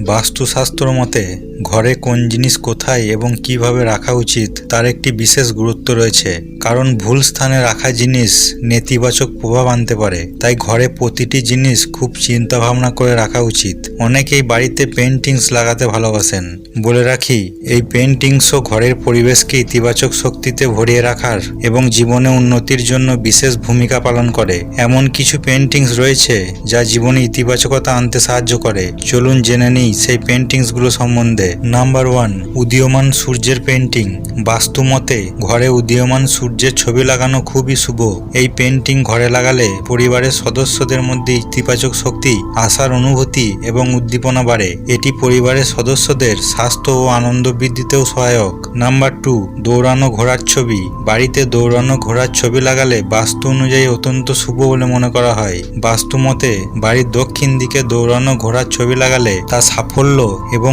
বাস্তুশাস্ত্র মতে ঘরে কোন জিনিস কোথায় এবং কীভাবে রাখা উচিত, তার একটি বিশেষ গুরুত্ব রয়েছে। কারণ ভুল স্থানে রাখা জিনিস নেতিবাচক প্রভাব আনতে পারে। তাই ঘরে প্রতিটি জিনিস খুব চিন্তা ভাবনা করে রাখা উচিত। অনেকেই বাড়িতে পেন্টিংস লাগাতে ভালোবাসেন। বলে রাখি, এই পেন্টিংসও ঘরের পরিবেশকে ইতিবাচক শক্তিতে ভরিয়ে রাখার এবং জীবনে উন্নতির জন্য বিশেষ ভূমিকা পালন করে। এমন কিছু পেন্টিংস রয়েছে যা জীবনে ইতিবাচকতা আনতে সাহায্য করে। চলুন জেনে নিই সেই পেন্টিংসগুলো সম্বন্ধে। নাম্বার ওয়ান উদীয়মান সূর্যের পেন্টিং বাস্তু মতে ঘরে উদীয়মান সূর্যের ছবি লাগানো খুবই শুভ। এই পেন্টিং ঘরে লাগালে পরিবারের সদস্যদের মধ্যে ইতিবাচক শক্তি, আশার অনুভূতি এবং উদ্দীপনা বাড়ে। এটি পরিবারের সদস্যদের স্বাস্থ্য ও আনন্দ বৃদ্ধিতেও সহায়ক। নাম্বার টু দৌড়ানো ঘোড়ার ছবি। বাড়িতে দৌড়ানো ঘোড়ার ছবি লাগালে বাস্তু অনুযায়ী অত্যন্ত শুভ বলে মনে করা হয়। বাস্তু মতে বাড়ির দক্ষিণ দিকে দৌড়ানো ঘোড়ার ছবি লাগালে তা সাফল্য এবং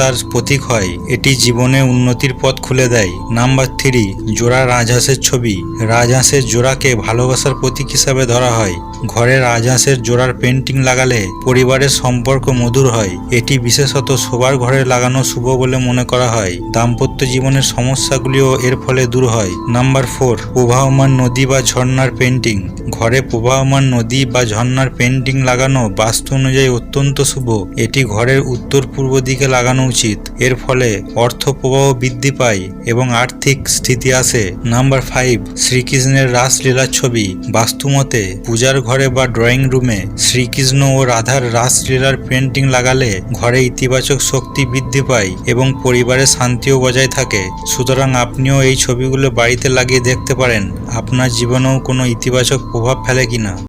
দৃঢ়তার প্রতীক হয়। এটি জীবনে উন্নতির পথ খুলে দেয়। নাম্বার থ্রি, জোড়া রাজহাঁসের ছবি। রাজহাঁসের জোড়াকে ভালোবাসার প্রতীক হিসাবে ধরা হয়। ঘরে রাজহাঁসের জোড়ার পেন্টিং লাগালে পরিবারের সম্পর্ক মধুর হয়। এটি বিশেষত শোবার ঘরে লাগানো শুভ বলে মনে করা হয়। দাম্পত্য জীবনের সমস্যাগুলিও এর ফলে দূর হয়। নাম্বার ফোর, প্রবাহমান নদী বা ঝর্ণার পেন্টিং। ঘরে প্রবাহমান নদী বা ঝর্ণার পেন্টিং লাগানো বাস্তু অনুযায়ী অত্যন্ত শুভ। এটি ঘরের উত্তর পূর্ব দিকে লাগানো উচিত এর ফলে অর্থ প্রবাহ বৃদ্ধি পায় এবং আর্থিক স্থিতি আসে। নাম্বার ফাইভ, শ্রীকৃষ্ণের রাসলীলার ছবি। বাস্তুমতে, পূজার ঘরে বা ড্রয়িং রুমে শ্রীকৃষ্ণ ও রাধার রাসলীলার পেন্টিং লাগালে ঘরে ইতিবাচক শক্তি বৃদ্ধি পায় এবং পরিবারে শান্তিও বজায় থাকে। সুতরাং আপনিও এই ছবিগুলো বাড়িতে লাগিয়ে দেখতে পারেন। আপনার জীবনেও কোনো ইতিবাচক প্রভাব ফেলে কিনা?